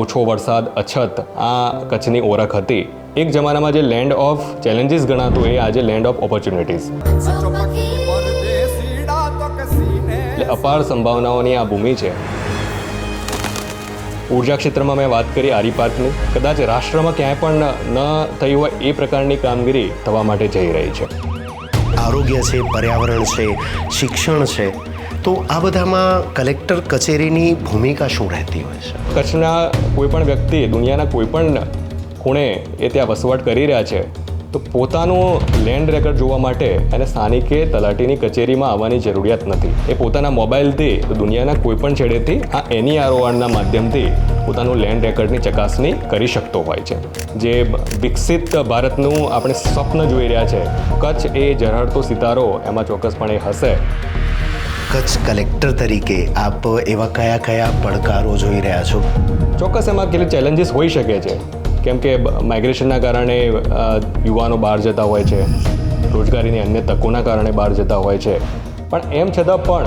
ઓછો વરસાદ, અછત આ કચ્છની ઓળખ હતી. એક જમાનામાં જે લેન્ડ ઓફ ચેલેન્જીસ ગણાતું, એ આજે લેન્ડ ઓફ ઓપોર્ચ્યુનિટીઝ એટલે અપાર સંભાવનાઓની આ ભૂમિ છે. ઊર્જા ક્ષેત્રમાં મેં વાત કરી આરી કદાચ રાષ્ટ્રમાં ક્યાંય પણ ન થઈ હોય એ પ્રકારની કામગીરી થવા માટે જઈ રહી છે. આરોગ્ય છે, પર્યાવરણ છે, શિક્ષણ છે. તો આ બધામાં કલેક્ટર કચેરીની ભૂમિકા શું રહેતી હોય છે? કચ્છના કોઈ પણ વ્યક્તિ, દુનિયાના કોઈ પણ ખૂણે એ ત્યાં વસવાટ કરી રહ્યા છે, તો પોતાનું લેન્ડ રેકર્ડ જોવા માટે એને સ્થાનિકે તલાટીની કચેરીમાં આવવાની જરૂરિયાત નથી. એ પોતાના મોબાઈલથી દુનિયાના કોઈપણ છેડેથી, આ એની આરોહણના માધ્યમથી પોતાનું લેન્ડ રેકર્ડની ચકાસણી કરી શકતો હોય છે. જે વિકસિત ભારતનું આપણે સ્વપ્ન જોઈ રહ્યા છે, કચ્છ એ ઝરહડતો સિતારો એમાં ચોક્કસપણે હશે. કચ્છ કલેક્ટર તરીકે આપ એવા કયા કયા પડકારો જોઈ રહ્યા છો? ચોક્કસ એમાં કેટલી ચેલેન્જીસ હોઈ શકે છે. કેમ કે માઇગ્રેશનના કારણે યુવાનો બહાર જતા હોય છે. રોજગારીની અન્ય તકોના કારણે બહાર જતા હોય છે. પણ એમ છતાં પણ